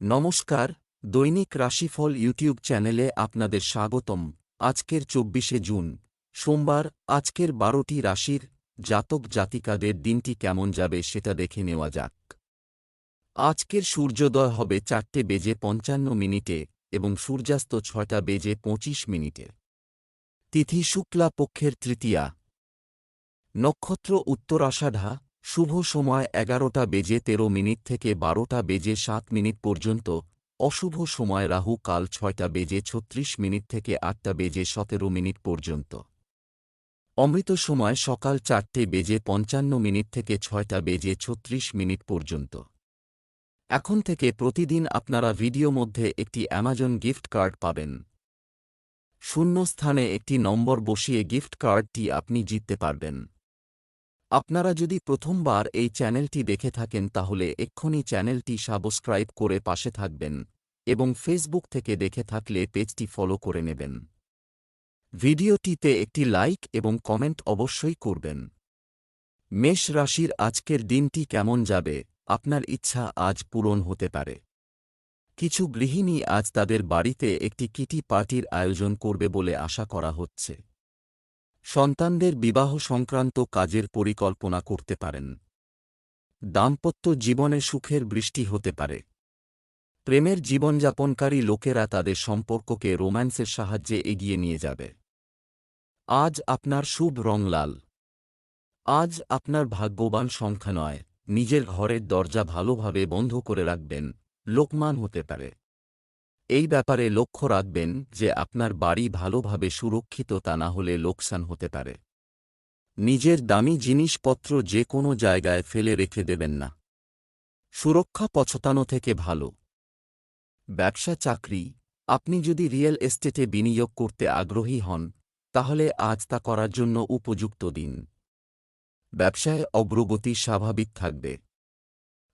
নমস্কার, দৈনিক রাশিফল ইউটিউব চ্যানেলে আপনাদের স্বাগতম। আজকের চব্বিশে জুন, সোমবার, আজকের বারোটি রাশির জাতক জাতিকাদের দিনটি কেমন যাবে সেটা দেখে নেওয়া যাক। আজকের সূর্যোদয় হবে চারটে বেজে পঞ্চান্ন মিনিটে এবং সূর্যাস্ত ছয়টা বেজে পঁচিশ মিনিটে। তিথি শুক্লা পক্ষের তৃতীয়া। নক্ষত্র উত্তরাষাঢ়া শুভ সময় এগারোটা বেজে তেরো মিনিট থেকে বারোটা বেজে সাত মিনিট পর্যন্ত, অশুভ সময় রাহু কাল ছয়টা বেজে ছত্রিশ মিনিট থেকে আটটা বেজে সতেরো মিনিট পর্যন্ত। অমৃত সময় সকাল চারটে বেজে পঞ্চান্ন মিনিট থেকে ছয়টা বেজে ছত্রিশ মিনিট পর্যন্ত। এখন থেকে প্রতিদিন আপনারা ভিডিও মধ্যে একটি অ্যামাজন গিফট কার্ড পাবেন। শূন্য স্থানে একটি নম্বর বসিয়ে গিফট কার্ডটি আপনি জিততে পারবেন। আপনারা যদি প্রথমবার এই চ্যানেলটি দেখে থাকেন তাহলে এক্ষুনি চ্যানেলটি সাবস্ক্রাইব করে পাশে থাকবেন এবং ফেসবুক থেকে দেখে থাকলে পেজটি ফলো করে নেবেন। ভিডিওটিতে একটি লাইক এবং কমেন্ট অবশ্যই করবেন। মেষ রাশির আজকের দিনটি কেমন যাবে? আপনার ইচ্ছা আজ পূরণ হতে পারে। কিছু গৃহিণী আজ তাদের বাড়িতে একটি কিটি পার্টির আয়োজন করবে বলে আশা করা হচ্ছে। সন্তানদের বিবাহ সংক্রান্ত কাজের পরিকল্পনা করতে পারেন। দাম্পত্য জীবনে সুখের বৃষ্টি হতে পারে। প্রেমের জীবনযাপনকারী লোকেরা তাদের সম্পর্ককে রোম্যান্সের সাহায্যে এগিয়ে নিয়ে যাবে। আজ আপনার শুভ রং লাল। আজ আপনার ভাগ্যবান সংখ্যা নয়। নিজের ঘরের দরজা ভালোভাবে বন্ধ করে রাখবেন। লোকমান হতে পারে। এই ব্যাপারে লক্ষ্য রাখবেন যে আপনার বাড়ি ভালোভাবে সুরক্ষিত তা না হলে লোকসান হতে পারে। নিজের দামি জিনিসপত্র যে কোনো জায়গায় ফেলে রেখে দেবেন না। সুরক্ষা পছতানো থেকে ভালো। ব্যবসা চাকরি। আপনি যদি রিয়েল এস্টেটে বিনিয়োগ করতে আগ্রহী হন, তাহলে আজ তা করার জন্য উপযুক্ত দিন। ব্যবসায় অগ্রগতি স্বাভাবিক থাকবে।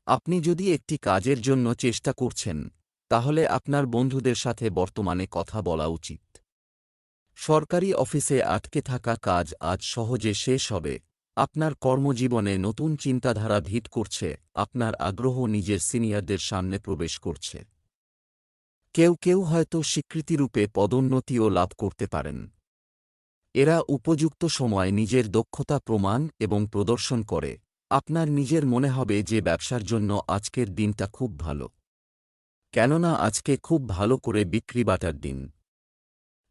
আপনি যদি একটি কাজের জন্য চেষ্টা করছেন তাহলে আপনার বন্ধুদের সাথে বর্তমানে কথা বলা উচিত। সরকারি অফিসে আটকে থাকা কাজ আজ সহজে শেষ হবে। আপনার কর্মজীবনে নতুন চিন্তাধারা ভিত করছে, আপনার আগ্রহ নিজের সিনিয়রদের সামনে প্রবেশ করছে। কেউ কেউ হয়তো স্বীকৃতিরূপে পদোন্নতিও লাভ করতে পারেন। এরা উপযুক্ত সময় নিজের দক্ষতা প্রমাণ এবং প্রদর্শন করে। আপনার নিজের মনে হবে যে ব্যবসার জন্য আজকের দিনটা খুব ভালো। কেননা আজকে খুব ভালো করে বিক্রি বাটার দিন।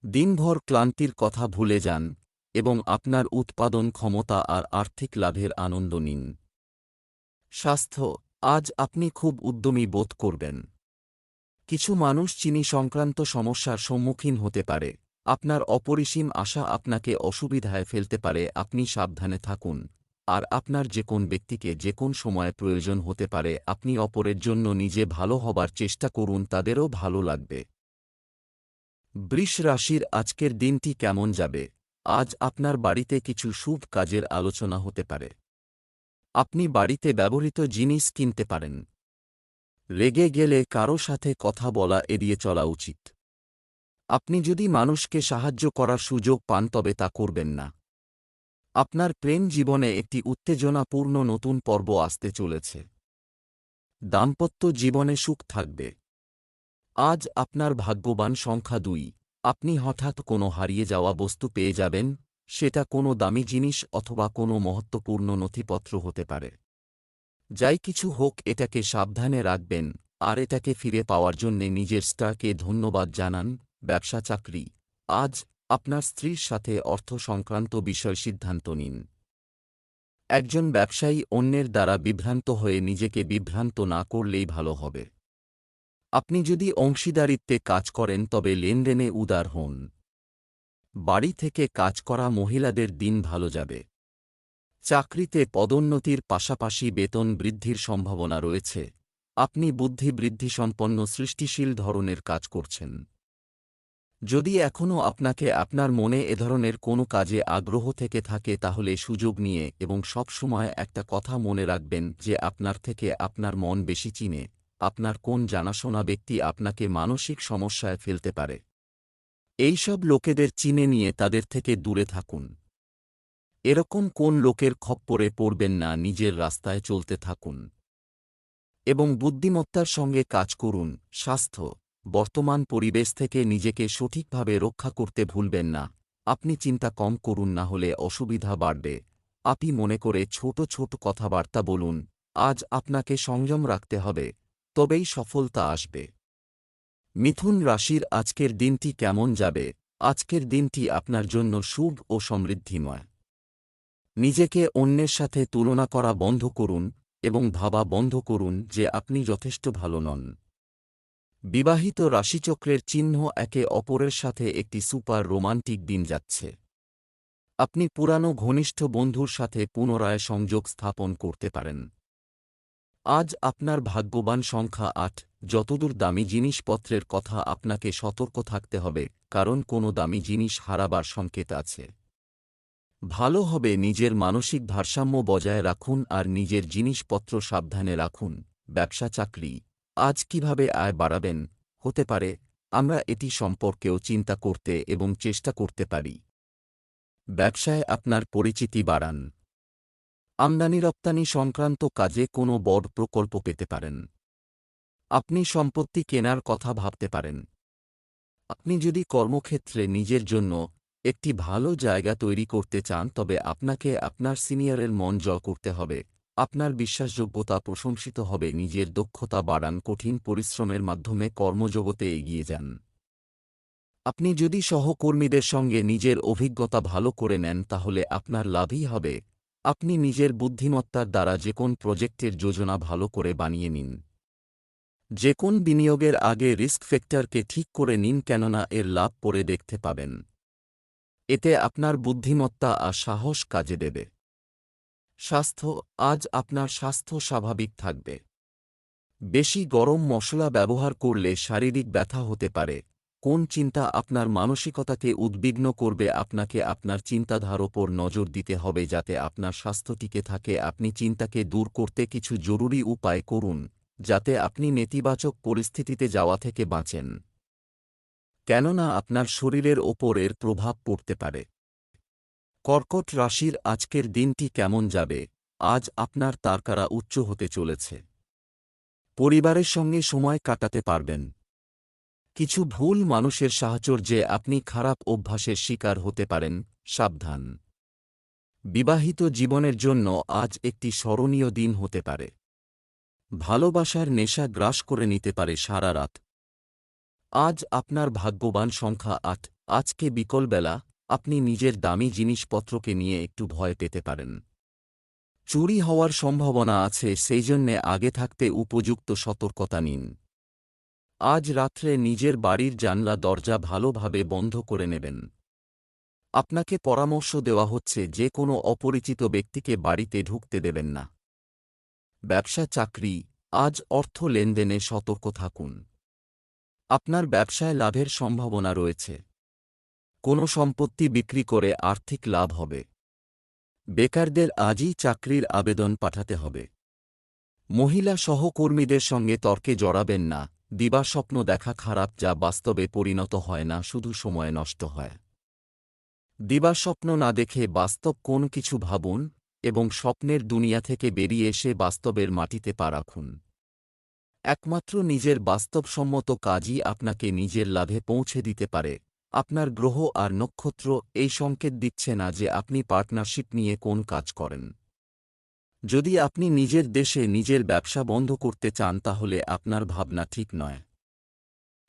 দিনভর ক্লান্তির কথা ভুলে যান, এবং আপনার উৎপাদন ক্ষমতা আর আর্থিক লাভের আনন্দ নিন। স্বাস্থ্য, আজ আপনি খুব উদ্যমী বোধ করবেন। কিছু মানুষ চিনি সংক্রান্ত সমস্যার সম্মুখীন হতে পারে। আপনার অপরিসীম আশা আপনাকে অসুবিধায় ফেলতে পারে, আপনি সাবধানে থাকুন। আর আপনার যে কোন ব্যক্তিকে যে কোন সময় প্রয়োজন হতে পারে, আপনি অপরের জন্য নিজে ভালো হবার চেষ্টা করুন, তাদেরও ভালো লাগবে। বৃষ রাশির আজকের দিনটি কেমন যাবে? আজ আপনার বাড়িতে কিছু শুভ কাজের আলোচনা হতে পারে। আপনি বাড়িতে ব্যবহৃত জিনিস কিনতে পারেন। রেগে গেলে কারও সাথে কথা বলা এড়িয়ে চলা উচিত। আপনি যদি মানুষকে সাহায্য করার সুযোগ পান, তবে তা করবেন না। আপনার প্রেম জীবনে একটি উত্তেজনাপূর্ণ নতুন পর্ব আসতে চলেছে। দাম্পত্য জীবনে সুখ থাকবে। আজ আপনার ভাগ্যবান সংখ্যা দুই। আপনি হঠাৎ কোনো হারিয়ে যাওয়া বস্তু পেয়ে যাবেন, সেটা কোনো দামি জিনিস অথবা কোনো মহত্বপূর্ণ নথিপত্র হতে পারে। যাই কিছু হোক, এটাকে সাবধানে রাখবেন, আর এটাকে ফিরে পাওয়ার জন্যে নিজের স্টারকে ধন্যবাদ জানান, ব্যবসা চাকরি। আজ আপনার স্ত্রীর সাথে অর্থ সংক্রান্ত বিষয় সিদ্ধান্ত নিন। একজন ব্যবসায়ী অন্যের দ্বারা বিভ্রান্ত হয়ে নিজেকে বিভ্রান্ত না করলেই ভালো হবে। আপনি যদি অংশীদারিত্বে কাজ করেন, তবে লেনদেনে উদার হন। বাড়ি থেকে কাজ করা মহিলাদের দিন ভালো যাবে। চাকরিতে পদোন্নতির পাশাপাশি বেতন বৃদ্ধির সম্ভাবনা রয়েছে। আপনি বুদ্ধি বৃদ্ধিসম্পন্ন সৃষ্টিশীল ধরনের কাজ করছেন। যদি এখনও আপনাকে আপনার মনে এ ধরনের কোনো কাজে আগ্রহ থেকে থাকে তাহলে সুযোগ নিয়ে এবং সব সময় একটা কথা মনে রাখবেন যে আপনার থেকে আপনার মন বেশি চিনে। আপনার কোন জানাশোনা ব্যক্তি আপনাকে মানসিক সমস্যায় ফেলতে পারে। এইসব লোকেদের চিনে নিয়ে তাদের থেকে দূরে থাকুন। এরকম কোন লোকের খপ্পরে পড়বেন না নিজের রাস্তায় চলতে থাকুন। এবং বুদ্ধিমত্তার সঙ্গে কাজ করুন, স্বাস্থ্য বর্তমান পরিবেশ থেকে নিজেকে সঠিকভাবে রক্ষা করতে ভুলবেন না। আপনি চিন্তা কম করুন না হলে অসুবিধা বাড়বে। আপনি মনে করে ছোট ছোট কথাবার্তা বলুন, আজ আপনাকে সংযম রাখতে হবে, তবেই সফলতা আসবে। মিথুন রাশির আজকের দিনটি কেমন যাবে? আজকের দিনটি আপনার জন্য শুভ ও সমৃদ্ধিময়। নিজেকে অন্যের সাথে তুলনা করা বন্ধ করুন এবং ভাবা বন্ধ করুন যে আপনি যথেষ্ট ভালো নন। বিবাহিত রাশিচক্রের চিহ্ন একে অপরের সাথে একটি সুপার রোমান্টিক দিন যাচ্ছে। আপনি পুরানো ঘনিষ্ঠ বন্ধুর সাথে পুনরায় সংযোগ স্থাপন করতে পারেন। আজ আপনার ভাগ্যবান সংখ্যা আট, যতদূর দামি জিনিসপত্রের কথা আপনাকে সতর্ক থাকতে হবে, কারণ কোনো দামি জিনিস হারাবার সংকেত আছে। ভালো হবে নিজের মানসিক ভারসাম্য বজায় রাখুন আর নিজের জিনিসপত্র সাবধানে রাখুন, ব্যবসা চাকরি। আজ কীভাবে আয় বাড়াবেন? হতে পারে, আমরা এটি সম্পর্কেও চিন্তা করতে এবং চেষ্টা করতে পারি। ব্যবসায় আপনার পরিচিতি বাড়ান। আমদানি রপ্তানি সংক্রান্ত কাজে কোনো বড় প্রকল্প পেতে পারেন। আপনি সম্পত্তি কেনার কথা ভাবতে পারেন। আপনি যদি কর্মক্ষেত্রে নিজের জন্য একটি ভালো জায়গা তৈরি করতে চান, তবে আপনাকে আপনার সিনিয়রের মন জয় করতে হবে। আপনার বিশ্বাসযোগ্যতা প্রশংসিত হবে, নিজের দক্ষতা বাড়ান, কঠিন পরিশ্রমের মাধ্যমে কর্মজগতে এগিয়ে যান। আপনি যদি সহকর্মীদের সঙ্গে নিজের অভিজ্ঞতা ভালো করে নেন, তাহলে আপনার লাভই হবে। আপনি নিজের বুদ্ধিমত্তার দ্বারা যে কোন প্রজেক্টের যোজনা ভালো করে বানিয়ে নিন। যে কোন বিনিয়োগের আগে রিস্ক ফ্যাক্টরকে ঠিক করে নিন, কেননা এর লাভ পরে দেখতে পাবেন। এতে আপনার বুদ্ধিমত্তা আর সাহস কাজে দেবে। স্বাস্থ্য আজ আপনার স্বাস্থ্য স্বাভাবিক থাকবে। বেশি গরম মশলা ব্যবহার করলে শারীরিক ব্যথা হতে পারে। কোন চিন্তা আপনার মানসিকতাকে উদ্বিগ্ন করবে আপনাকে আপনার চিন্তাধার ওপর নজর দিতে হবে যাতে আপনার স্বাস্থ্য টিকে থাকে। আপনি চিন্তাকে দূর করতে কিছু জরুরি উপায় করুন, যাতে আপনি নেতিবাচক পরিস্থিতিতে যাওয়া থেকে বাঁচেন। কেননা আপনার শরীরের ওপর এর প্রভাব পড়তে পারে। কর্কট রাশির আজকের দিনটি কেমন যাবে? আজ আপনার তারকারা উচ্চ হতে চলেছে। পরিবারের সঙ্গে সময় কাটাতে পারবেন। কিছু ভুল মানুষের সাহচর্যে আপনি খারাপ অভ্যাসের শিকার হতে পারেন, সাবধান। বিবাহিত জীবনের জন্য আজ একটি স্মরণীয় দিন হতে পারে। ভালোবাসার নেশা গ্রাস করে নিতে পারে সারা রাত। আজ আপনার ভাগ্যবান সংখ্যা আট, আজকে বিকলবেলা আপনি নিজের দামি জিনিসপত্রকে নিয়ে একটু ভয় পেতে পারেন। চুরি হওয়ার সম্ভাবনা আছে, সেই জন্যে আগে থাকতে উপযুক্ত সতর্কতা নিন। আজ রাত্রে নিজের বাড়ির জানলা দরজা ভালোভাবে বন্ধ করে নেবেন। আপনাকে পরামর্শ দেওয়া হচ্ছে, যে কোনো অপরিচিত ব্যক্তিকে বাড়িতে ঢুকতে দেবেন না। ব্যবসা চাকরি, আজ অর্থ লেনদেনে সতর্ক থাকুন। আপনার ব্যবসায় লাভের সম্ভাবনা রয়েছে। কোনো সম্পত্তি বিক্রি করে আর্থিক লাভ হবে। বেকারদের আজই চাকরির আবেদন পাঠাতে হবে। মহিলা সহকর্মীদের সঙ্গে তর্কে জড়াবেন না দিবাস্বপ্ন দেখা খারাপ যা বাস্তবে পরিণত হয় না, শুধু সময় নষ্ট হয়। দিবাস্বপ্ন না দেখে বাস্তব কোন কিছু ভাবুন এবং স্বপ্নের দুনিয়া থেকে বেরিয়ে এসে বাস্তবের মাটিতে পা রাখুন। একমাত্র নিজের বাস্তবসম্মত কাজই আপনাকে নিজের লাভে পৌঁছে দিতে পারে। আপনার গ্রহ আর নক্ষত্র এই সংকেত দিচ্ছে না যে আপনি পার্টনারশিপ নিয়ে কোন কাজ করেন। যদি আপনি নিজের দেশে নিজের ব্যবসা বন্ধ করতে চান তাহলে আপনার ভাবনা ঠিক নয়।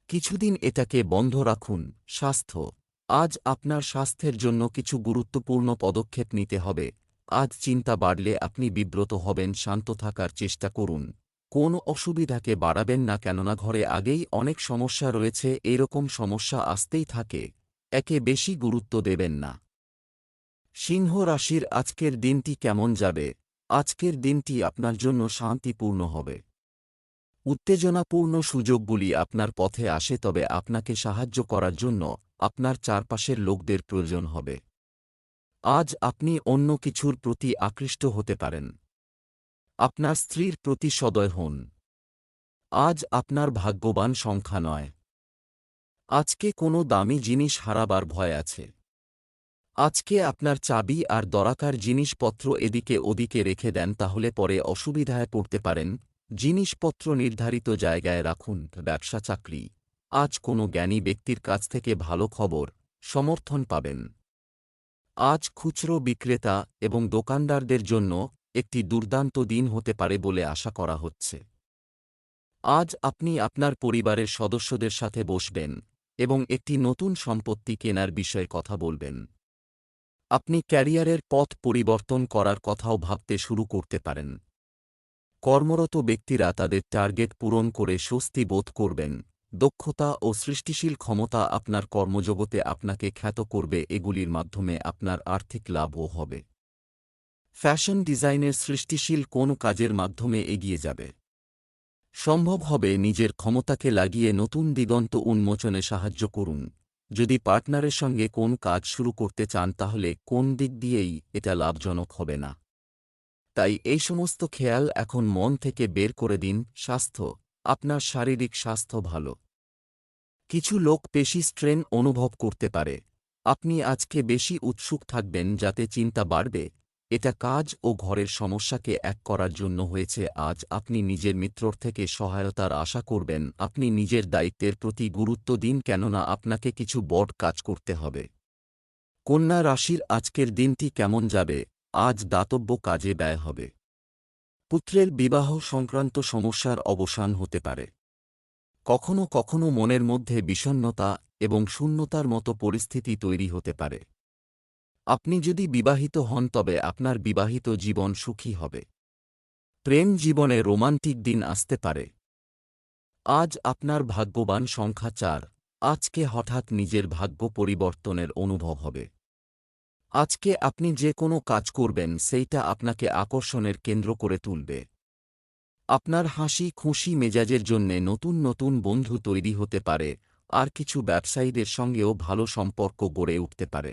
কিছুদিন এটাকে বন্ধ রাখুন। স্বাস্থ্য। আজ আপনার স্বাস্থ্যের জন্য কিছু গুরুত্বপূর্ণ পদক্ষেপ নিতে হবে। আজ চিন্তা বাড়লে আপনি বিব্রত হবেন, শান্ত থাকার চেষ্টা করুন। কোন অসুবিধাকে বাড়াবেন না কেননা ঘরে আগেই অনেক সমস্যা রয়েছে, এরকম সমস্যা আসতেই থাকে। একে বেশি গুরুত্ব দেবেন না। সিংহ রাশির আজকের দিনটি কেমন যাবে? আজকের দিনটি আপনার জন্য শান্তিপূর্ণ হবে। উত্তেজনাপূর্ণ সুযোগগুলি আপনার পথে আসে, তবে আপনাকে সাহায্য করার জন্য আপনার চারপাশের লোকদের প্রয়োজন হবে। আজ আপনি অন্য কিছুর প্রতি আকৃষ্ট হতে পারেন। আপনার স্ত্রীর প্রতি সদয় হন। আজ আপনার ভাগ্যবান সংখ্যা নয়। আজকে কোনো দামি জিনিস হারাবার ভয় আছে। আজকে আপনার চাবি আর দরাকার জিনিসপত্র এদিকে ওদিকে রেখে দেন তাহলে পরে অসুবিধায় পড়তে পারেন। জিনিসপত্র নির্ধারিত জায়গায় রাখুন, ব্যবসা, চাকরি। আজ কোনো জ্ঞানী ব্যক্তির কাছ থেকে ভালো খবর, সমর্থন পাবেন। আজ খুচরো বিক্রেতা এবং দোকানদারদের জন্য একটি দুর্দান্ত দিন হতে পারে বলে আশা করা হচ্ছে। আজ আপনি আপনার পরিবারের সদস্যদের সাথে বসবেন এবং একটি নতুন সম্পত্তি কেনার বিষয়ে কথা বলবেন। আপনি ক্যারিয়ারের পথ পরিবর্তন করার কথাও ভাবতে শুরু করতে পারেন। কর্মরত ব্যক্তিরা তাদের টার্গেট পূরণ করে স্বস্তি বোধ করবেন। দক্ষতা ও সৃষ্টিশীল ক্ষমতা আপনার কর্মজগতে আপনাকে খ্যাত করবে, এগুলির মাধ্যমে আপনার আর্থিক লাভও হবে। ফ্যাশন ডিজাইনের সৃষ্টিশীল কোন কাজের মাধ্যমে এগিয়ে যাবে? সম্ভব হবে নিজের ক্ষমতাকে লাগিয়ে নতুন দিগন্ত উন্মোচনে সাহায্য করুন। যদি পার্টনারের সঙ্গে কোন কাজ শুরু করতে চান, তাহলে কোন দিক দিয়েই এটা লাভজনক হবে না। তাই এই সমস্ত খেয়াল এখন মন থেকে বের করে দিন, স্বাস্থ্য, আপনার শারীরিক স্বাস্থ্য ভালো। কিছু লোক পেশি স্ট্রেন অনুভব করতে পারে। আপনি আজকে বেশি উৎসুক থাকবেন, যাতে চিন্তা বাড়বে এটা কাজ ও ঘরের সমস্যাকে এক করার জন্য হয়েছে, আজ আপনি নিজের মিত্রর থেকে সহায়তার আশা করবেন, আপনি নিজের দায়িত্বের প্রতি গুরুত্ব দিন কেননা আপনাকে কিছু বড় কাজ করতে হবে। কন্যা রাশির আজকের দিনটি কেমন যাবে? আজ দাতব্য কাজে ব্যয় হবে। পুত্রের বিবাহ সংক্রান্ত সমস্যার অবসান হতে পারে। কখনো কখনো মনের মধ্যে বিষণ্নতা এবং শূন্যতার মতো পরিস্থিতি তৈরি হতে পারে। আপনি যদি বিবাহিত হন তবে আপনার বিবাহিত জীবন সুখী হবে। প্রেম জীবনে রোমান্টিক দিন আসতে পারে। আজ আপনার ভাগ্যবান সংখ্যা চার, আজকে হঠাৎ নিজের ভাগ্য পরিবর্তনের অনুভব হবে। আজকে আপনি যে কোনো কাজ করবেন সেইটা আপনাকে আকর্ষণের কেন্দ্র করে তুলবে। আপনার হাসি খুশি মেজাজের জন্যে নতুন নতুন বন্ধু তৈরি হতে পারে, আর কিছু ব্যবসায়ীদের সঙ্গেও ভালো সম্পর্ক গড়ে উঠতে পারে।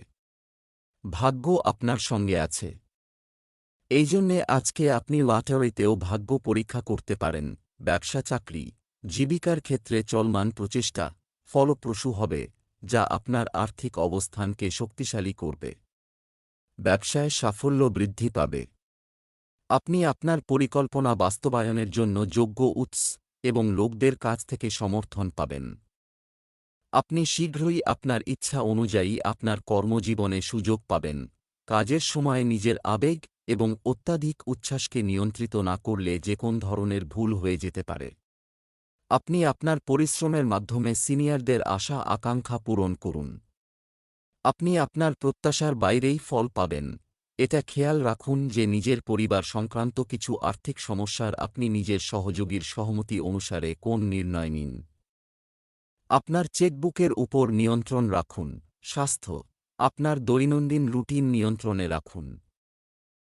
ভাগ্য আপনার সঙ্গে আছে। এই জন্যে আজকে আপনি লটারিতেও ভাগ্য পরীক্ষা করতে পারেন। ব্যবসা, চাকরি, জীবিকার ক্ষেত্রে চলমান প্রচেষ্টা ফলপ্রসূ হবে, যা আপনার আর্থিক অবস্থানকে শক্তিশালী করবে। ব্যবসায় সাফল্য বৃদ্ধি পাবে। আপনি আপনার পরিকল্পনা বাস্তবায়নের জন্য যোগ্য উৎস এবং লোকদের কাছ থেকে সমর্থন পাবেন। আপনি শীঘ্রই আপনার ইচ্ছা অনুযায়ী আপনার কর্মজীবনে সুযোগ পাবেন। কাজের সময় নিজের আবেগ এবং অত্যাধিক উচ্ছ্বাসকে নিয়ন্ত্রিত না করলে যে কোন ধরনের ভুল হয়ে যেতে পারে। আপনি আপনার পরিশ্রমের মাধ্যমে সিনিয়রদের আশা আকাঙ্ক্ষা পূরণ করুন। আপনি আপনার প্রত্যাশার বাইরেই ফল পাবেন। এটা খেয়াল রাখুন যে নিজের পরিবার সংক্রান্ত কিছু আর্থিক সমস্যার আপনি নিজের সহযোগীর সহমতি অনুসারে কোন নির্ণয় নিন। আপনার চেকবুকের উপর নিয়ন্ত্রণ রাখুন। স্বাস্থ্য, আপনার দৈনন্দিন রুটিন নিয়ন্ত্রণে রাখুন।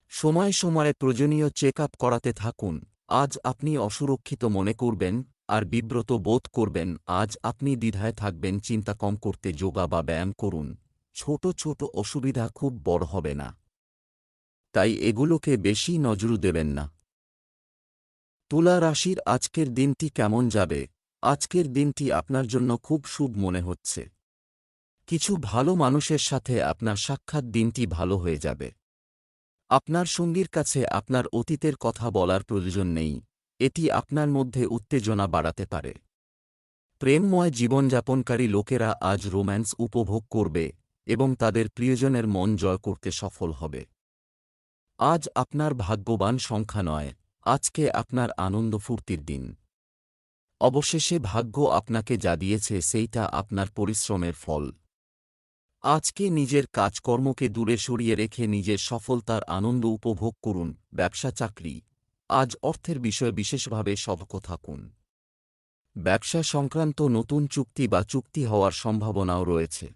সময় সময়ে প্রয়োজনীয় চেক আপ করাতে থাকুন। আজ আপনি অসুরক্ষিত মনে করবেন আর বিব্রত বোধ করবেন। আজ আপনি দ্বিধায় থাকবেন, চিন্তা কম করতে যোগা বা ব্যায়াম করুন। ছোট ছোট অসুবিধা খুব বড় হবে না। তাই এগুলোকে বেশি নজরু দেবেন না। তুলা রাশির আজকের দিনটি কেমন যাবে? আজকের দিনটি আপনার জন্য খুব শুভ মনে হচ্ছে। কিছু ভালো মানুষের সাথে আপনার সাক্ষাৎ দিনটি ভালো হয়ে যাবে। আপনার সঙ্গীর কাছে আপনার অতীতের কথা বলার প্রয়োজন নেই, এটি আপনার মধ্যে উত্তেজনা বাড়াতে পারে। প্রেমময় জীবনযাপনকারী লোকেরা আজ রোম্যান্স উপভোগ করবে এবং তাদের প্রিয়জনের মন জয় করতে সফল হবে। আজ আপনার ভাগ্যবান সংখ্যা নয়, আজকে আপনার আনন্দ ফুর্তির দিন। অবশেষে ভাগ্য আপনাকে যা দিয়েছে সেইটা আপনার পরিশ্রমের ফল। আজকে নিজের কাজকর্মকে দূরে সরিয়ে রেখে নিজের সফলতার আনন্দ উপভোগ করুন, ব্যবসা, চাকরি। আজ অর্থের বিষয়ে বিশেষভাবে সতর্ক থাকুন। ব্যবসা সংক্রান্ত নতুন চুক্তি বা চুক্তি হওয়ার সম্ভাবনাও রয়েছে।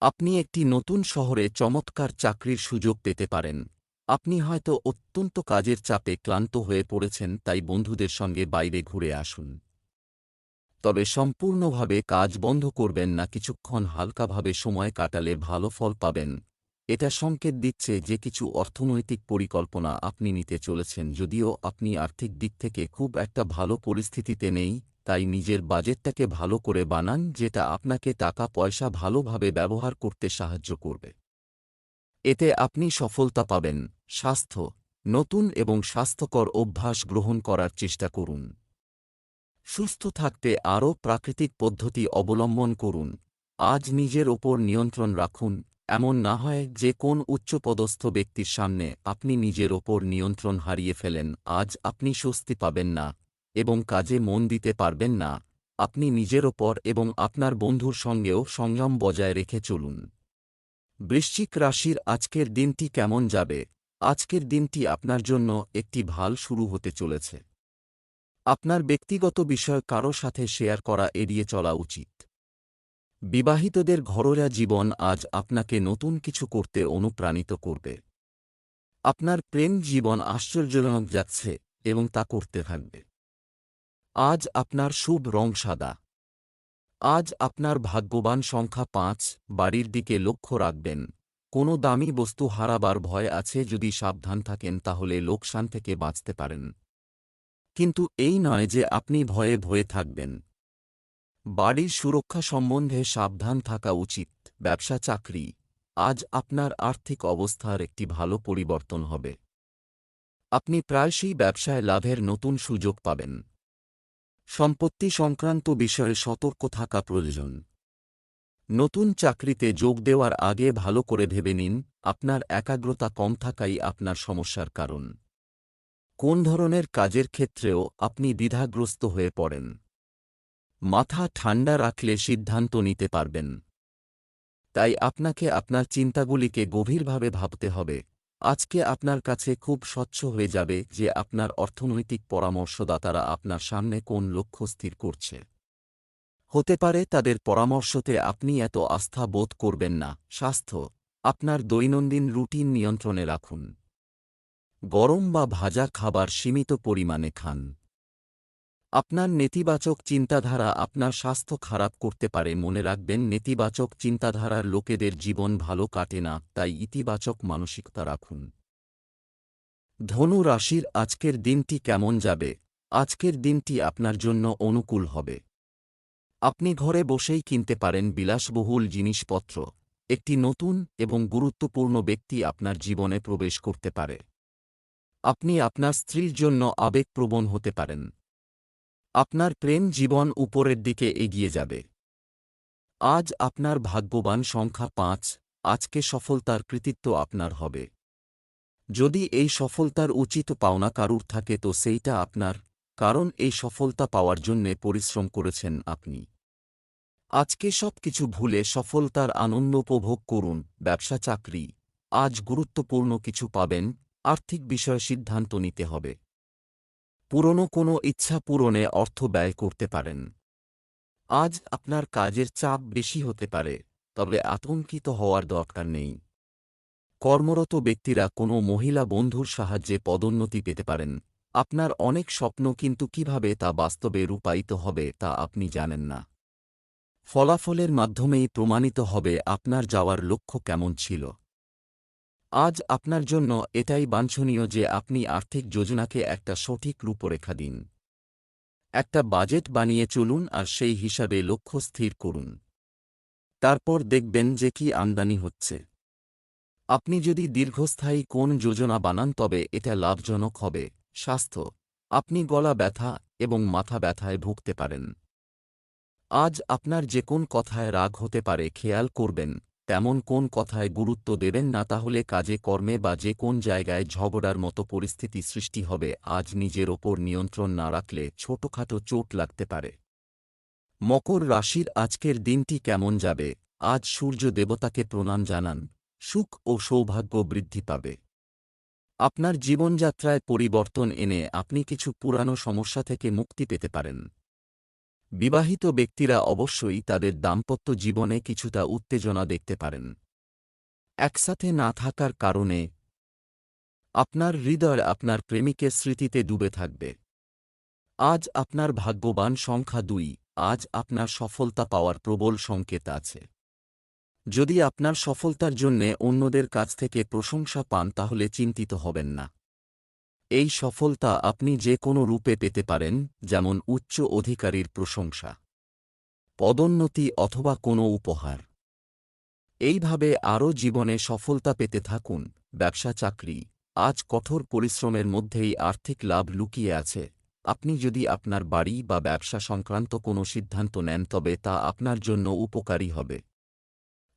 আপনি একটি নতুন শহরে চমৎকার চাকরির সুযোগ পেতে পারেন। আপনি হয়তো অত্যন্ত কাজের চাপে ক্লান্ত হয়ে পড়েছেন, তাই বন্ধুদের সঙ্গে বাইরে ঘুরে আসুন। তবে সম্পূর্ণভাবে কাজ বন্ধ করবেন না, কিছুক্ষণ হালকাভাবে সময় কাটালে ভালো ফল পাবেন। এটা সংকেত দিচ্ছে যে কিছু অর্থনৈতিক পরিকল্পনা আপনি নিতে চলেছেন, যদিও আপনি আর্থিক দিক থেকে খুব একটা ভালো পরিস্থিতিতে নেই, তাই নিজের বাজেটটাকে ভালো করে বানান, যেটা আপনাকে টাকা পয়সা ভালোভাবে ব্যবহার করতে সাহায্য করবে। এতে আপনি সফলতা পাবেন। স্বাস্থ্য, নতুন এবং স্বাস্থ্যকর অভ্যাস গ্রহণ করার চেষ্টা করুন। সুস্থ থাকতে আরও প্রাকৃতিক পদ্ধতি অবলম্বন করুন। আজ নিজের ওপর নিয়ন্ত্রণ রাখুন, এমন না হয় যে কোন উচ্চপদস্থ ব্যক্তির সামনে আপনি নিজের ওপর নিয়ন্ত্রণ হারিয়ে ফেলেন, আজ আপনি স্বস্তি পাবেন না এবং কাজে মন দিতে পারবেন না। আপনি নিজের ওপর এবং আপনার বন্ধুর সঙ্গেও সংযম বজায় রেখে চলুন। বৃশ্চিক রাশির আজকের দিনটি কেমন যাবে? আজকের দিনটি আপনার জন্য একটি ভালো শুরু হতে চলেছে। আপনার ব্যক্তিগত বিষয় কারও সাথে শেয়ার করা এড়িয়ে চলা উচিত। বিবাহিতদের ঘরোয়া জীবন আজ আপনাকে নতুন কিছু করতে অনুপ্রাণিত করবে। আপনার প্রেম জীবন আশ্চর্যজনক যাচ্ছে এবং তা করতে থাকবে। আজ আপনার শুভ রং সাদা। আজ আপনার ভাগ্যবান সংখ্যা পাঁচ, বাড়ির দিকে লক্ষ্য রাখবেন। কোনো দামি বস্তু হারাবার ভয় আছে যদি সাবধান থাকেন তাহলে লোকসান থেকে বাঁচতে পারেন। কিন্তু এই নয় যে আপনি ভয়ে ভয়ে থাকবেন। বাড়ির সুরক্ষা সম্বন্ধে সাবধান থাকা উচিত, ব্যবসা, চাকরি। আজ আপনার আর্থিক অবস্থার একটি ভালো পরিবর্তন হবে। আপনি প্রায়শই ব্যবসায় লাভের নতুন সুযোগ পাবেন। সম্পত্তি সংক্রান্ত বিষয়ে সতর্ক থাকা প্রয়োজন। নতুন চাকরিতে যোগ দেওয়ার আগে ভালো করে ভেবে নিন, আপনার একাগ্রতা কম থাকাই আপনার সমস্যার কারণ। কোন ধরনের কাজের ক্ষেত্রেও আপনি দ্বিধাগ্রস্ত হয়ে পড়েন। মাথা ঠান্ডা রাখলে সিদ্ধান্ত নিতে পারবেন। তাই আপনাকে আপনার চিন্তাগুলিকে গভীরভাবে ভাবতে হবে। আজকে আপনার কাছে খুব স্বচ্ছ হয়ে যাবে যে আপনার অর্থনৈতিক পরামর্শদাতারা আপনার সামনে কোন লক্ষ্য স্থির করছে। হতে পারে তাদের পরামর্শতে আপনি এত আস্থা বোধ করবেন না। স্বাস্থ্য, আপনার দৈনন্দিন রুটিন নিয়ন্ত্রণে রাখুন। গরম বা ভাজা খাবার সীমিত পরিমাণে খান। আপনার নেতিবাচক চিন্তাধারা আপনার স্বাস্থ্য খারাপ করতে পারে। মনে রাখবেন, নেতিবাচক চিন্তাধারার লোকেদের জীবন ভালো কাটে না, তাই ইতিবাচক মানসিকতা রাখুন। ধনু রাশির আজকের দিনটি কেমন যাবে? আজকের দিনটি আপনার জন্য অনুকূল হবে। আপনি ঘরে বসেই কিনতে পারেন বিলাসবহুল জিনিসপত্র। একটি নতুন এবং গুরুত্বপূর্ণ ব্যক্তি আপনার জীবনে প্রবেশ করতে পারে। আপনি আপনার স্ত্রীর জন্য আবেগপ্রবণ হতে পারেন। আপনার প্রেম জীবন উপরের দিকে এগিয়ে যাবে। আজ আপনার ভাগ্যবান সংখ্যা পাঁচ, আজকে সফলতার কৃতিত্ব আপনার হবে। যদি এই সফলতার উচিত পাওনা কারুর থাকে তো সেইটা আপনার, কারণ এই সফলতা পাওয়ার জন্যে পরিশ্রম করেছেন আপনি। আজকে সব কিছু ভুলে সফলতার আনন্দ উপভোগ করুন, ব্যবসা, চাকরি। আজ গুরুত্বপূর্ণ কিছু পাবেন, আর্থিক বিষয়ে সিদ্ধান্ত নিতে হবে। পুরনো কোনো ইচ্ছা পূরণে অর্থ ব্যয় করতে পারেন। আজ আপনার কাজের চাপ বেশি হতে পারে, তবে আতঙ্কিত হওয়ার দরকার নেই। কর্মরত ব্যক্তিরা কোনো মহিলা বন্ধুর সাহায্যে পদোন্নতি পেতে পারেন। আপনার অনেক স্বপ্ন কিন্তু কীভাবে তা বাস্তবে রূপায়িত হবে তা আপনি জানেন না। ফলাফলের মাধ্যমেই প্রমাণিত হবে আপনার যাওয়ার লক্ষ্য কেমন ছিল। আজ আপনার জন্য এটাই বাঞ্ছনীয় যে আপনি আর্থিক যোজনাকে একটা সঠিক রূপরেখা দিন। একটা বাজেট বানিয়ে চলুন আর সেই হিসাবে লক্ষ্য স্থির করুন। তারপর দেখবেন যে কি আমদানি হচ্ছে। আপনি যদি দীর্ঘস্থায়ী কোন যোজনা বানান তবে এটা লাভজনক হবে। স্বাস্থ্য, আপনি গলা ব্যথা এবং মাথা ব্যথায় ভুগতে পারেন। আজ আপনার যে কোন কথায় রাগ হতে পারে খেয়াল করবেন। তেমন কোন কথায় গুরুত্ব দেবেন না, তাহলে কাজে, কর্মে বা যে কোন জায়গায় ঝগড়ার মতো পরিস্থিতি সৃষ্টি হবে, আজ নিজের ওপর নিয়ন্ত্রণ না রাখলে ছোটখাটো চোট লাগতে পারে। মকর রাশির আজকের দিনটি কেমন যাবে? আজ সূর্য দেবতাকে প্রণাম জানান, সুখ ও সৌভাগ্য বৃদ্ধি পাবে। আপনার জীবনযাত্রায় পরিবর্তন এনে আপনি কিছু পুরানো সমস্যা থেকে মুক্তি পেতে পারেন। বিবাহিত ব্যক্তিরা অবশ্যই তাদের দাম্পত্য জীবনে কিছুটা উত্তেজনা দেখতে পারেন। একসাথে না থাকার কারণে আপনার হৃদয় আপনার প্রেমিকের স্মৃতিতে ডুবে থাকবে। আজ আপনার ভাগ্যবান সংখ্যা দুই, আজ আপনার সফলতা পাওয়ার প্রবল সংকেত আছে। যদি আপনার সফলতার জন্যে অন্যদের কাছ থেকে প্রশংসা পান তাহলে চিন্তিত হবেন না। এই সফলতা আপনি যে কোনো রূপে পেতে পারেন, যেমন উচ্চ অধিকারীর প্রশংসা, পদোন্নতি অথবা কোনো উপহার। এইভাবে আরও জীবনে সফলতা পেতে থাকুন, ব্যবসা, চাকরি। আজ কঠোর পরিশ্রমের মধ্যেই আর্থিক লাভ লুকিয়ে আছে। আপনি যদি আপনার বাড়ি বা ব্যবসা সংক্রান্ত কোনো সিদ্ধান্ত নেন, তবে তা আপনার জন্য উপকারী হবে।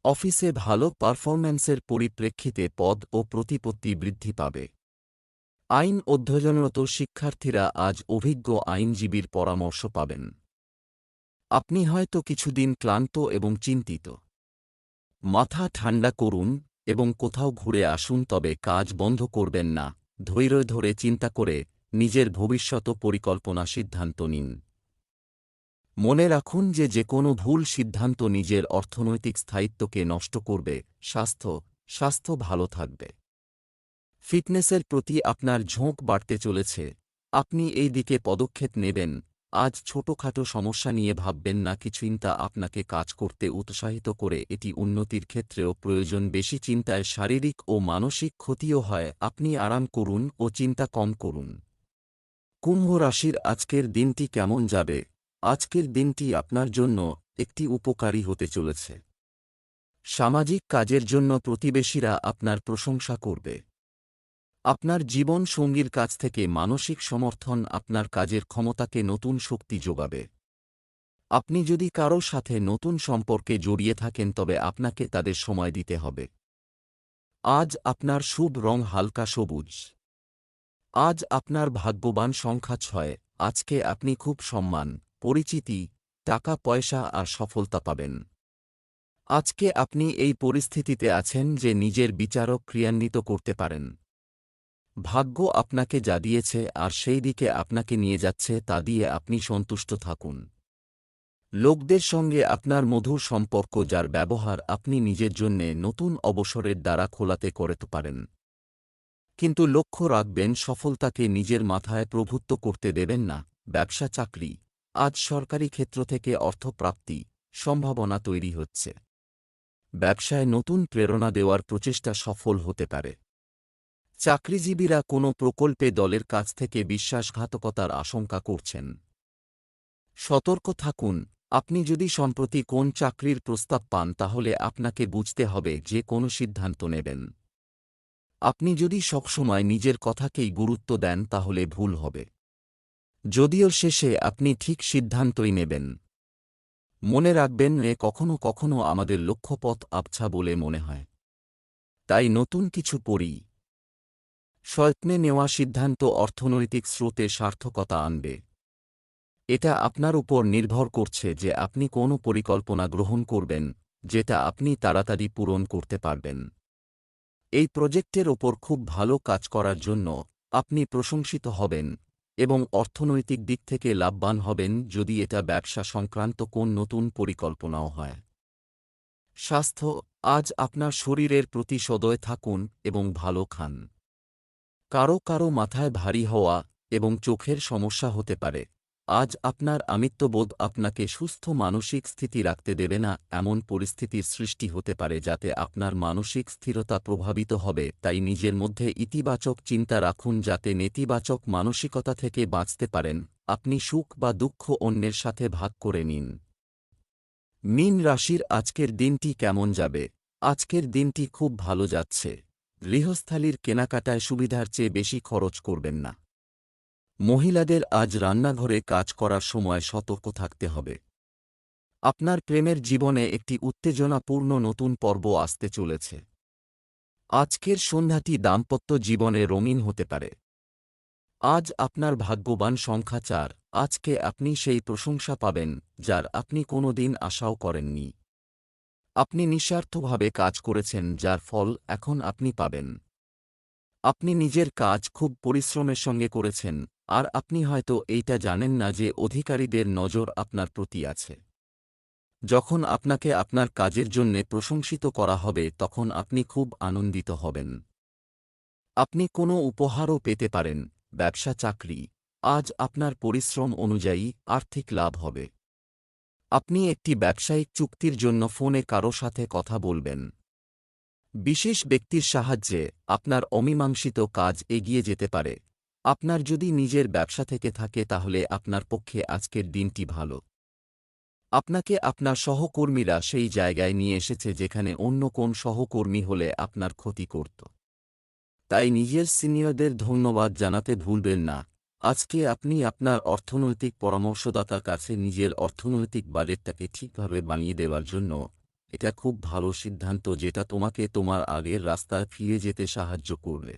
অফিসে ভালো পারফরম্যান্সের পরিপ্রেক্ষিতে পদ ও প্রতিপত্তি বৃদ্ধি পাবে। আইন অধ্যয়নরত শিক্ষার্থীরা আজ অভিজ্ঞ আইনজীবীর পরামর্শ পাবেন। আপনি হয়তো কিছুদিন ক্লান্ত এবং চিন্তিত। মাথা ঠান্ডা করুন এবং কোথাও ঘুরে আসুন, তবে কাজ বন্ধ করবেন না। ধৈর্য ধরে চিন্তা করে নিজের ভবিষ্যৎ পরিকল্পনা সিদ্ধান্ত নিন। মনে রাখুন যে যে কোনো ভুল সিদ্ধান্ত নিজের অর্থনৈতিক স্থায়িত্বকে নষ্ট করবে। স্বাস্থ্য স্বাস্থ্য ভালো থাকবে। ফিটনেসের প্রতি আপনার ঝোঁক বাড়তে চলেছে। আপনি এই দিকে পদক্ষেপ নেবেন। আজ ছোটখাটো সমস্যা নিয়ে ভাববেন না কি চিন্তা আপনাকে কাজ করতে উৎসাহিত করে। এটি উন্নতির ক্ষেত্রেও প্রয়োজন। বেশি চিন্তায় শারীরিক ও মানসিক ক্ষতিও হয়। আপনি আরাম করুন ও চিন্তা কম করুন। কুম্ভ রাশির আজকের দিনটি কেমন যাবে? আজকের দিনটি আপনার জন্য একটি উপকারী হতে চলেছে। সামাজিক কাজের জন্য প্রতিবেশীরা আপনার প্রশংসা করবে। আপনার জীবন সঙ্গীর কাছ থেকে মানসিক সমর্থন আপনার কাজের ক্ষমতাকে নতুন শক্তি যোগাবে। আপনি যদি কারও সাথে নতুন সম্পর্কে জড়িয়ে থাকেন, তবে আপনাকে তাদের সময় দিতে হবে। আজ আপনার শুভ রং হালকা সবুজ। আজ আপনার ভাগ্যবান সংখ্যা ছয়। আজকে আপনি খুব সম্মান, পরিচিতি, টাকা, পয়সা আর সফলতা পাবেন। আজকে আপনি এই পরিস্থিতিতে আছেন যে নিজের বিচারক ক্রিয়ান্বিত করতে পারেন। ভাগ্য আপনাকে যা দিয়েছে আর সেই দিকে আপনাকে নিয়ে যাচ্ছে তা দিয়ে আপনি সন্তুষ্ট থাকুন। লোকদের সঙ্গে আপনার মধুর সম্পর্ক যার ব্যবহার আপনি নিজের জন্যে নতুন অবসরের দ্বারা খোলাতে করতে পারেন। কিন্তু লক্ষ্য রাখবেন, সফলতাকে নিজের মাথায় প্রভুত্ব করতে দেবেন না। ব্যবসা, চাকরি, আজ সরকারি ক্ষেত্র থেকে অর্থপ্রাপ্তি সম্ভাবনা তৈরি হচ্ছে। ব্যবসায় নতুন প্রেরণা দেওয়ার প্রচেষ্টা সফল হতে পারে। চাকরিজীবীরা কোনো প্রকল্পে দলের কাছ থেকে বিশ্বাসঘাতকতার আশঙ্কা করছেন। সতর্ক থাকুন, আপনি যদি সম্প্রতি কোন চাকরির প্রস্তাব পান তাহলে আপনাকে বুঝতে হবে যে কোনো সিদ্ধান্ত নেবেন। আপনি যদি সবসময় নিজের কথাকেই গুরুত্ব দেন তাহলে ভুল হবে। যদিও শেষে আপনি ঠিক সিদ্ধান্তই নেবেন। মনে রাখবেন রে কখনো কখনো আমাদের লক্ষ্যপথ আবছা বলে মনে হয়। তাই নতুন কিছু পড়ি। সয়ত্নে নেওয়া সিদ্ধান্ত অর্থনৈতিক স্রোতে সার্থকতা আনবে। এটা আপনার উপর নির্ভর করছে যে আপনি কোনো পরিকল্পনা গ্রহণ করবেন, যেটা আপনি তাড়াতাড়ি পূরণ করতে পারবেন। এই প্রজেক্টের ওপর খুব ভালো কাজ করার জন্য আপনি প্রশংসিত হবেন এবং অর্থনৈতিক দিক থেকে লাভবান হবেন যদি এটা ব্যবসা সংক্রান্ত কোন নতুন পরিকল্পনাও হয়। স্বাস্থ্য, আজ আপনার শরীরের প্রতি সদয় থাকুন এবং ভালো খান। কারও কারও মাথায় ভারী হওয়া এবং চোখের সমস্যা হতে পারে। আজ আপনার আমিত্ববোধ আপনাকে সুস্থ মানসিক স্থিতি রাখতে দেবে না, এমন পরিস্থিতির সৃষ্টি হতে পারে যাতে আপনার মানসিক স্থিরতা প্রভাবিত হবে। তাই নিজের মধ্যে ইতিবাচক চিন্তা রাখুন যাতে নেতিবাচক মানসিকতা থেকে বাঁচতে পারেন। আপনি সুখ বা দুঃখ অন্যের সাথে ভাগ করে নিন। মিন রাশির আজকের দিনটি কেমন যাবে? আজকের দিনটি খুব ভালো যাচ্ছে। গৃহস্থালির কেনাকাটায় সুবিধার চেয়ে বেশি খরচ করবেন না। মহিলাদের আজ রান্নাঘরে কাজ করার সময় সতর্ক থাকতে হবে। আপনার প্রেমের জীবনে একটি উত্তেজনাপূর্ণ নতুন পর্ব আসতে চলেছে। আজকের সন্ধ্যাটি দাম্পত্য জীবনে রঙিন হতে পারে। আজ আপনার ভাগ্যবান সংখ্যা চার। আজকে আপনি সেই প্রশংসা পাবেন, যার আপনি কোনো দিন আশাও করেননি। আপনি নিঃস্বার্থভাবে কাজ করেছেন, যার ফল এখন আপনি পাবেন। আপনি নিজের কাজ খুব পরিশ্রমের সঙ্গে করেছেন, আর আপনি হয়তো এইটা জানেন না যে অধিকারীদের নজর আপনার প্রতি আছে। যখন আপনাকে আপনার কাজের জন্যে প্রশংসিত করা হবে, তখন আপনি খুব আনন্দিত হবেন। আপনি কোনো উপহারও পেতে পারেন, ব্যবসা, চাকরি। আজ আপনার পরিশ্রম অনুযায়ী আর্থিক লাভ হবে। আপনি একটি ব্যবসায়িক চুক্তির জন্য ফোনে কারও সাথে কথা বলবেন। বিশেষ ব্যক্তির সাহায্যে আপনার অমীমাংসিত কাজ এগিয়ে যেতে পারে। আপনার যদি নিজের ব্যবসা থেকে থাকে তাহলে আপনার পক্ষে আজকের দিনটি ভালো। আপনাকে আপনার সহকর্মীরা সেই জায়গায় নিয়ে এসেছে যেখানে অন্য কোন সহকর্মী হলে আপনার ক্ষতি করত। তাই নিজের সিনিয়রদের ধন্যবাদ জানাতে ভুলবেন না। আজকে আপনি আপনার অর্থনৈতিক পরামর্শদাতার কাছে নিজের অর্থনৈতিক বাজেটটাকে ঠিকভাবে বানিয়ে দেওয়ার জন্য এটা খুব ভালো সিদ্ধান্ত যেটা তোমাকে তোমার আগের রাস্তায় ফিরে যেতে সাহায্য করবে।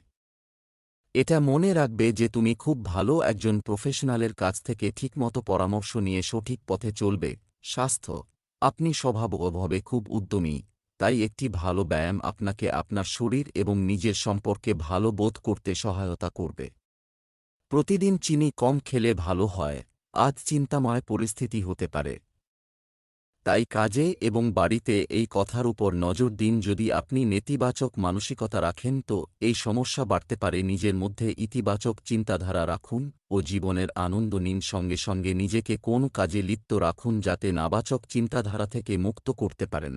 এটা মনে রাখবে যে তুমি খুব ভালো একজন প্রফেশনালের কাছ থেকে ঠিকমতো পরামর্শ নিয়ে সঠিক পথে চলবে। স্বাস্থ্য, আপনি স্বভাবভাবে খুব উদ্যমী, তাই একটি ভালো ব্যায়াম আপনাকে আপনার শরীর এবং নিজের সম্পর্কে ভালো বোধ করতে সহায়তা করবে। প্রতিদিন চিনি কম খেলে ভালো হয়, আজ চিন্তাময় পরিস্থিতি হতে পারে। তাই কাজে এবং বাড়িতে এই কথার উপর নজর দিন যদি আপনি নেতিবাচক মানসিকতা রাখেন তো এই সমস্যা বাড়তে পারে। নিজের মধ্যে ইতিবাচক চিন্তাধারা রাখুন ও জীবনের আনন্দ নিন। সঙ্গে সঙ্গে নিজেকে কোন কাজে লিপ্ত রাখুন যাতে নাবাচক চিন্তাধারা থেকে মুক্ত করতে পারেন।